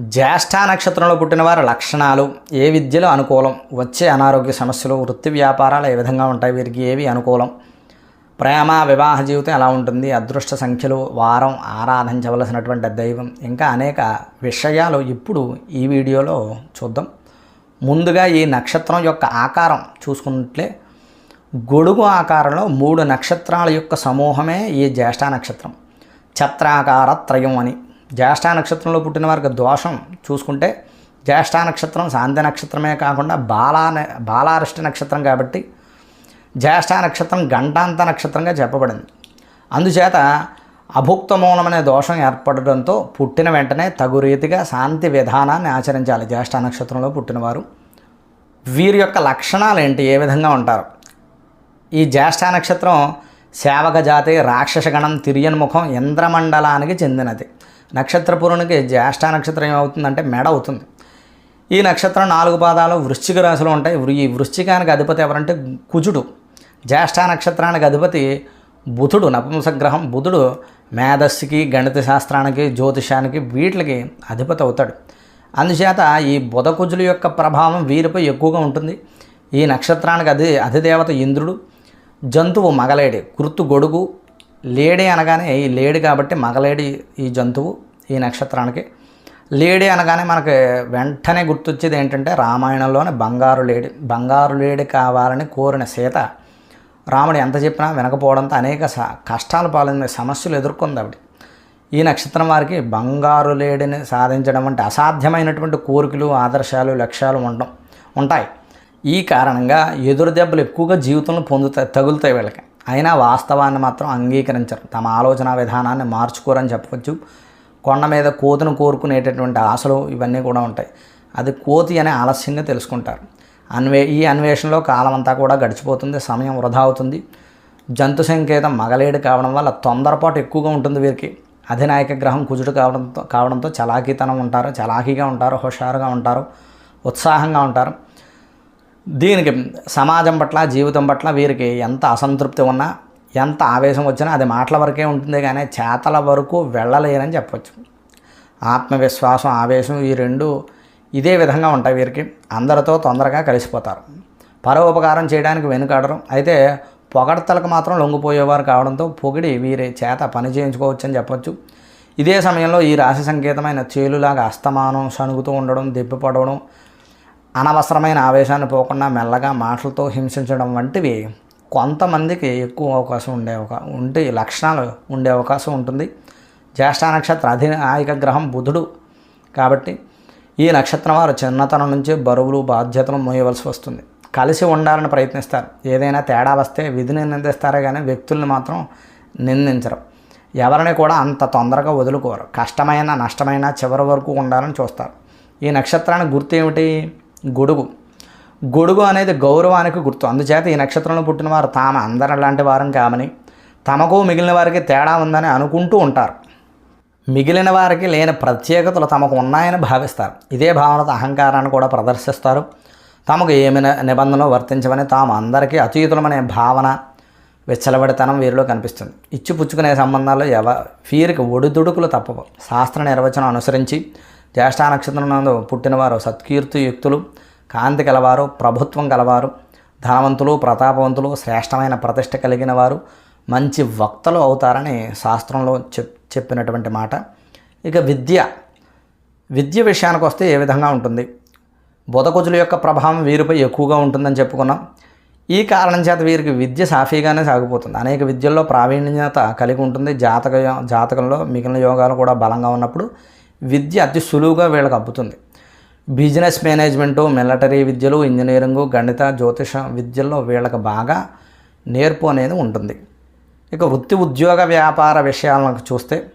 జ్యేష్ఠ నక్షత్రంలో పుట్టిన వారి లక్షణాలు ఏ విద్యలో అనుకూలం? వచ్చే అనారోగ్య సమస్యలు వృత్తి వ్యాపారాలు ఏ విధంగా ఉంటాయి? వీరికి ఏవి అనుకూలం? ప్రేమ వివాహ జీవితం ఎలా ఉంటుంది? అదృష్ట సంఖ్యలు వారం ఆరాధించవలసినటువంటి దైవం. ఇంకా అనేక విషయాలు ఇప్పుడు ఈ వీడియోలో చూద్దాం. ముందుగా ఈ నక్షత్రం యొక్క ఆకారం చూసుకున్నట్లే గొడుగు ఆకారంలో మూడు నక్షత్రాల యొక్క సమూహమే ఈ జ్యేష్ఠ నక్షత్రం. ఛత్రాకార త్రయం అని జ్యేష్ఠ నక్షత్రంలో పుట్టిన వారికి దోషం చూసుకుంటే జ్యేష్ఠ నక్షత్రం శాంతి నక్షత్రమే కాకుండా బాలా బాలారిష్ట నక్షత్రం కాబట్టి జ్యేష్ఠ నక్షత్రం గంటాంత నక్షత్రంగా చెప్పబడింది. అందుచేత అభుక్త మూలం అనే దోషం ఏర్పడడంతో పుట్టిన వెంటనే తగు రీతిగా శాంతి విధానాన్ని ఆచరించాలి జ్యేష్ఠ నక్షత్రంలో పుట్టినవారు వీరి. యొక్క లక్షణాలు ఏంటి? ఏ విధంగా ఉంటారు? ఈ జ్యేష్ఠ నక్షత్రం సేవక జాతి రాక్షసగణం తిరియన్ముఖం ఇంద్రమండలానికి చెందినది. నక్షత్రపురునికి జ్యేష్ఠ నక్షత్రం ఏమవుతుందంటే మెడ అవుతుంది. ఈ నక్షత్రం నాలుగు పాదాలు వృశ్చిక రాశిలో ఉంటాయి. ఈ వృశ్చికానికి అధిపతి ఎవరంటే కుజుడు. జ్యేష్ఠ నక్షత్రానికి అధిపతి బుధుడు. నపుంసగ్రహం బుధుడు మేధస్సుకి గణిత శాస్త్రానికి జ్యోతిషానికి వీటికి అధిపతి అవుతాడు. అందుచేత ఈ బుధ కుజుల యొక్క ప్రభావం వీరిపై ఎక్కువగా ఉంటుంది. ఈ నక్షత్రానికి అధి అధిదేవత ఇంద్రుడు జంతువు మగలేడి గుర్తు గొడుగు లేడి అనగానే ఈ లేడి కాబట్టి మగలేడి ఈ జంతువు ఈ నక్షత్రానికి. లేడి అనగానే మనకి వెంటనే గుర్తొచ్చేది ఏంటంటే రామాయణంలోని బంగారు లేడి బంగారు లేడి కావాలని కోరిన సీత రాముడు ఎంత చెప్పినా వినకపోవడంతో అనేక స కష్టాలు పాలైన సమస్యలు ఎదుర్కొంది ఆవిడ. ఈ నక్షత్రం వారికి బంగారు లేడిని సాధించడం అంటే అసాధ్యమైనటువంటి కోరికలు ఆదర్శాలు లక్ష్యాలు ఉండడం ఉంటాయి. ఈ కారణంగా ఎదురు దెబ్బలు ఎక్కువగా జీవితంలో పొందుతాయి తగులుతాయి వీళ్ళకి. అయినా వాస్తవాన్ని మాత్రం అంగీకరించరు. తమ ఆలోచన విధానాన్ని మార్చుకోరని చెప్పవచ్చు కొండ మీద కోతును కోరుకునేటటువంటి ఆశలు ఇవన్నీ కూడా ఉంటాయి. అది కోతి అనే ఆలస్యంగా తెలుసుకుంటారు. అన్వే ఈ అన్వేషణలో కాలం అంతా కూడా గడిచిపోతుంది. సమయం వృధా అవుతుంది. జంతు సంకేతం మగలేడు కావడం వల్ల తొందరపాటు ఎక్కువగా ఉంటుంది వీరికి. అధినాయక గ్రహం కుజుడు కావడంతో కావడంతో చలాకీతనం ఉంటారు. చలాకీగా ఉంటారు. హుషారుగా ఉంటారు. ఉత్సాహంగా ఉంటారు. దీనికి సమాజం పట్ల జీవితం పట్ల వీరికి ఎంత అసంతృప్తి ఉన్నా ఎంత ఆవేశం వచ్చినా అది మాటల వరకే ఉంటుంది కానీ చేతల వరకు వెళ్ళలేరని చెప్పచ్చు. ఆత్మవిశ్వాసం ఆవేశం ఈ రెండు ఇదే విధంగా ఉంటాయి వీరికి. అందరితో తొందరగా కలిసిపోతారు. పరోపకారం చేయడానికి వెనుకాడరు. అయితే పొగడతలకు మాత్రం లొంగిపోయేవారు కావడంతో పొగిడి వీరి చేత పని చేయించుకోవచ్చని చెప్పొచ్చు. ఇదే సమయంలో ఈ రాశి సంకేతమైన చేలులాగా అస్తమానం సణుగుతూ ఉండడం దెబ్బపడవడం అనవసరమైన ఆవేశాన్ని పోకుండా మెల్లగా మాటలతో హింసించడం వంటివి కొంతమందికి ఎక్కువ అవకాశం ఉండే అవకాశం ఉంటే లక్షణాలు ఉండే అవకాశం ఉంటుంది. జ్యేష్ఠ నక్షత్ర అధినాయక గ్రహం బుధుడు కాబట్టి ఈ నక్షత్రం వారు చిన్నతనం నుంచి బరువులు బాధ్యతలు మోయవలసి వస్తుంది. కలిసి ఉండాలని ప్రయత్నిస్తారు. ఏదైనా తేడా వస్తే విధిని నిందిస్తారే కానీ వ్యక్తుల్ని మాత్రం నిందించరు. ఎవరిని కూడా అంత తొందరగా వదులుకోరు. కష్టమైన నష్టమైన చివరి వరకు ఉండాలని చూస్తారు. ఈ నక్షత్రానికి గుర్తు ఏమిటి? గొడుగు. గొడుగు అనేది గౌరవానికి గుర్తు. అందుచేత ఈ నక్షత్రంలో పుట్టిన వారు తాము అందరం లాంటి వారం కామని తమకు మిగిలిన వారికి తేడా ఉందని అనుకుంటూ ఉంటారు. మిగిలిన వారికి లేని ప్రత్యేకతలు తమకు ఉన్నాయని భావిస్తారు. ఇదే భావనతో అహంకారాన్ని కూడా ప్రదర్శిస్తారు. తమకు ఏమి నిబంధనలు వర్తించవని తాము అందరికీ అతీతులమనే భావన విచ్చలబడితనం వీరిలో కనిపిస్తుంది. ఇచ్చిపుచ్చుకునే సంబంధాల్లో ఎవ వీరికి ఒడిదుడుకులు తప్పవు. శాస్త్ర నిర్వచనం అనుసరించి జ్యేష్ఠ నక్షత్రం నందు పుట్టినవారు సత్కీర్తి యుక్తులు కాంతి కలవారు ప్రభుత్వం కలవారు ధనవంతులు ప్రతాపవంతులు శ్రేష్టమైన ప్రతిష్ట కలిగిన వారు మంచి వక్తలు అవుతారని శాస్త్రంలో చెప్ చెప్పినటువంటి మాట. ఇక విద్య. విద్య విషయానికి వస్తే ఏ విధంగా ఉంటుంది? బుధకుజుల యొక్క ప్రభావం వీరిపై ఎక్కువగా ఉంటుందని చెప్పుకున్నాం. ఈ కారణం చేత వీరికి విద్య సాఫీగానే సాగిపోతుంది. అనేక విద్యల్లో ప్రావీణ్యత కలిగి ఉంటుంది. జాతక జాతకంలో మిగిలిన యోగాలు కూడా బలంగా ఉన్నప్పుడు విద్య అతి సులువుగా వీళ్ళకి అబ్బుతుంది. బిజినెస్ మేనేజ్మెంటు మిలిటరీ విద్యలు ఇంజనీరింగు గణిత జ్యోతిష విద్యల్లో వీళ్ళకి బాగా నేర్పు అనేది ఉంటుంది. ఇక వృత్తి ఉద్యోగ వ్యాపార విషయాలను చూస్తే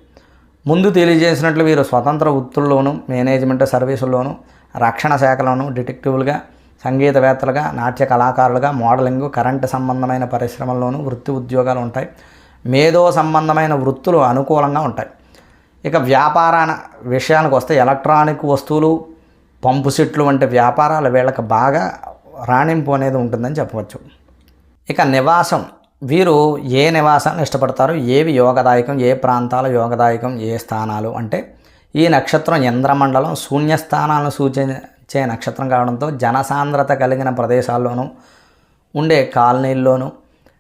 ముందు తెలియజేసినట్లు వీరు స్వతంత్ర వృత్తుల్లోనూ మేనేజ్మెంట్ సర్వీసుల్లోనూ రక్షణ శాఖలోనూ డిటెక్టివ్లుగా సంగీతవేత్తలుగా నాట్య కళాకారులుగా మోడలింగ్ కరెంటు సంబంధమైన పరిశ్రమల్లోనూ వృత్తి ఉద్యోగాలు ఉంటాయి. మేధో సంబంధమైన వృత్తులు అనుకూలంగా ఉంటాయి. ఇక వ్యాపార విషయానికి వస్తే ఎలక్ట్రానిక్ వస్తువులు పంపు సెట్లు వంటి వ్యాపారాలు వీళ్ళకి బాగా రాణింపు అనేది ఉంటుందని చెప్పవచ్చు. ఇక నివాసం వీరు ఏ నివాసాన్ని ఇష్టపడతారు? ఏవి యోగదాయకం? ఏ ప్రాంతాలు యోగదాయకం? ఏ స్థానాలు? అంటే ఈ నక్షత్రం ఇంద్రమండలం శూన్యస్థానాలను సూచించే నక్షత్రం కావడంతో జనసాంద్రత కలిగిన ప్రదేశాల్లోనూ ఉండే కాలనీల్లోనూ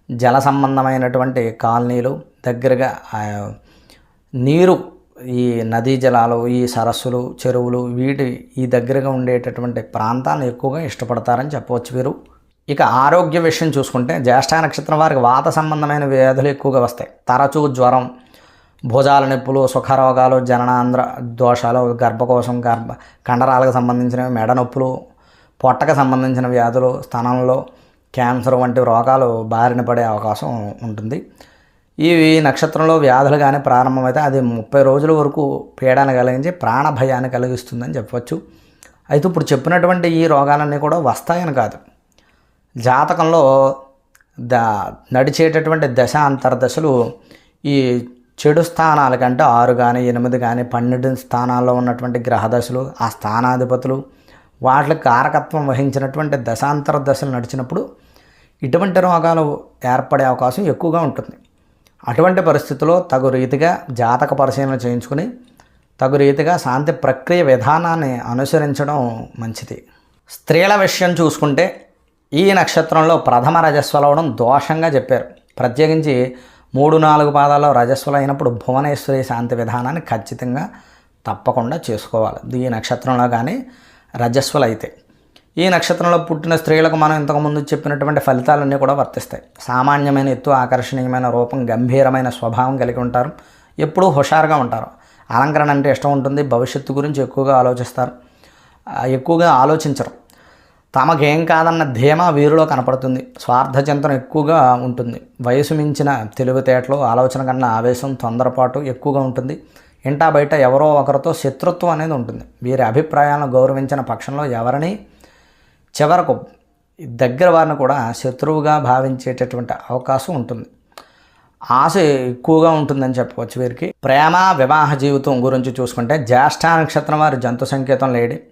జల సంబంధమైనటువంటి కాలనీలు దగ్గరగా నీరు ఈ నదీ జలాలు ఈ సరస్సులు చెరువులు వీటి ఈ దగ్గరగా ఉండేటటువంటి ప్రాంతాలను ఎక్కువగా ఇష్టపడతారని చెప్పవచ్చు వీరు. ఇక ఆరోగ్య విషయం చూసుకుంటే జ్యేష్ఠ నక్షత్రం వారికి వాత సంబంధమైన వ్యాధులు ఎక్కువగా వస్తాయి. తరచూ జ్వరం భుజాల నొప్పులు సుఖరోగాలు జననాంధ్ర దోషాలు గర్భకోశం గర్భ కండరాలకు సంబంధించిన మెడ నొప్పులు పొట్టకు సంబంధించిన వ్యాధులు స్థానంలో క్యాన్సర్ వంటి రోగాలు బారిన పడే అవకాశం ఉంటుంది. ఇవి నక్షత్రంలో వ్యాధులు కానీ ప్రారంభమైతే అది ముప్పై రోజుల వరకు పీడన కలిగించి ప్రాణ భయాన్ని కలిగిస్తుందని చెప్పవచ్చు అయితే ఇప్పుడు చెప్పినటువంటి ఈ రోగాలన్నీ కూడా వస్తాయని కాదు. జాతకంలో ద నడిచేటటువంటి దశ అంతర్దశలు ఈ చెడు స్థానాల కంటే ఆరు కానీ ఎనిమిది కానీ పన్నెండు స్థానాల్లో ఉన్నటువంటి గ్రహదశలు ఆ స్థానాధిపతులు వాటికి కారకత్వం వహించినటువంటి దశాంతర దశలు నడిచినప్పుడు ఇటువంటి రోగాలు ఏర్పడే అవకాశం ఎక్కువగా ఉంటుంది. అటువంటి పరిస్థితుల్లో తగు రీతిగా జాతక పరిశీలన చేయించుకుని తగు రీతిగా శాంతి ప్రక్రియ విధానాన్ని అనుసరించడం మంచిది. స్త్రీల విషయం చూసుకుంటే ఈ నక్షత్రంలో ప్రథమ రజస్వలవడం దోషంగా చెప్పారు. ప్రత్యేకించి మూడు నాలుగు పాదాల్లో రజస్వలు అయినప్పుడు భువనేశ్వరి శాంతి విధానాన్ని ఖచ్చితంగా తప్పకుండా చేసుకోవాలి. ఈ నక్షత్రంలో కానీ రజస్వలు అయితే ఈ నక్షత్రంలో పుట్టిన స్త్రీలకు మనం ఇంతకుముందు చెప్పినటువంటి ఫలితాలన్నీ కూడా వర్తిస్తాయి. సామాన్యమైన ఎత్తు ఆకర్షణీయమైన రూపం గంభీరమైన స్వభావం కలిగి ఉంటారు. ఎప్పుడూ హుషారుగా ఉంటారు. అలంకరణ అంటే ఇష్టం ఉంటుంది భవిష్యత్తు గురించి ఎక్కువగా ఆలోచిస్తారు. ఎక్కువగా ఆలోచించరు. తమకేం కాదన్న ధీమా వీరిలో కనపడుతుంది. స్వార్థ చింతన ఎక్కువగా ఉంటుంది. వయసు మించిన తెలివితేటలు ఆలోచన కన్నా ఆవేశం తొందరపాటు ఎక్కువగా ఉంటుంది. ఇంటా బయట ఎవరో ఒకరితో శత్రుత్వం అనేది ఉంటుంది. వీరి అభిప్రాయాలను గౌరవించిన పక్షంలో ఎవరిని చివరకు దగ్గర వారిని కూడా శత్రువుగా భావించేటటువంటి అవకాశం ఉంటుంది. ఆశ ఎక్కువగా ఉంటుందని చెప్పవచ్చు వీరికి. ప్రేమ వివాహ జీవితం గురించి చూసుకుంటే జ్యేష్ఠ నక్షత్రం వారి జంతు సంకేతం లేడి.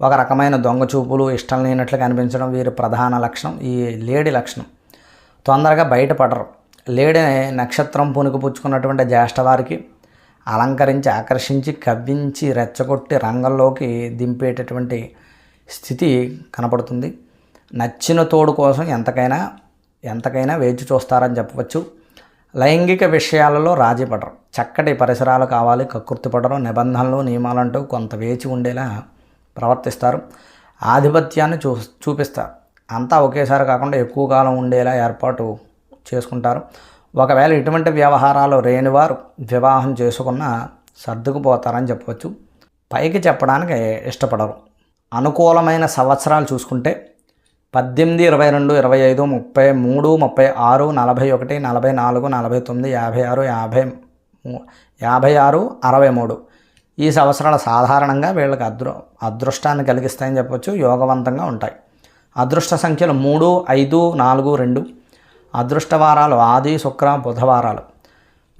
ఒక రకమైన దొంగ చూపులు ఇష్టం లేనట్లు కనిపించడం వీరి ప్రధాన లక్షణం ఈ లేడి లక్షణం. తొందరగా బయటపడరు. లేడి నక్షత్రం పుణుకుపుచ్చుకున్నటువంటి జ్యేష్ఠ వారికి అలంకరించి ఆకర్షించి కవ్వించి రెచ్చగొట్టి రంగంలోకి దింపేటటువంటి స్థితి కనపడుతుంది. నచ్చిన తోడు కోసం ఎంతకైనా ఎంతకైనా వేచి చూస్తారని చెప్పవచ్చు. లైంగిక విషయాలలో రాజీ పడరు. చక్కటి పరిసరాలు కావాలి కకృతి పడరు నిబంధనలు నియమాలంటూ కొంత వేచి ఉండేలా ప్రవర్తిస్తారు. ఆధిపత్యాన్ని చూ చూపిస్తారు. అంతా ఒకేసారి కాకుండా ఎక్కువ కాలం ఉండేలా ఏర్పాటు చేసుకుంటారు. ఒకవేళ ఇటువంటి వ్యవహారాలు రేణివారు వివాహం చేసుకున్న సర్దుకుపోతారని చెప్పవచ్చు. పైకి చెప్పడానికి ఇష్టపడరు. అనుకూలమైన సంవత్సరాలు చూసుకుంటే పద్దెనిమిది ఇరవై రెండు ఇరవై ఐదు ముప్పై మూడు ముప్పై ఆరు నలభై ఒకటి నలభై నాలుగు నలభై తొమ్మిది యాభై ఆరు యాభై యాభై ఆరు అరవై మూడు. ఈ సంవత్సరాలు సాధారణంగా వీళ్ళకి అదృ అదృష్టాన్ని కలిగిస్తాయని చెప్పొచ్చు యోగవంతంగా ఉంటాయి. అదృష్ట సంఖ్యలు మూడు ఐదు నాలుగు రెండు అదృష్ట వారాలు ఆది శుక్ర బుధవారాలు.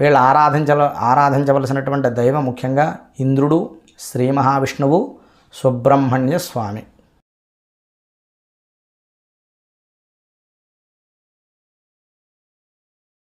వీళ్ళు ఆరాధించ ఆరాధించవలసినటువంటి దైవం ముఖ్యంగా ఇంద్రుడు శ్రీ మహావిష్ణువు సుబ్రహ్మణ్య స్వామి.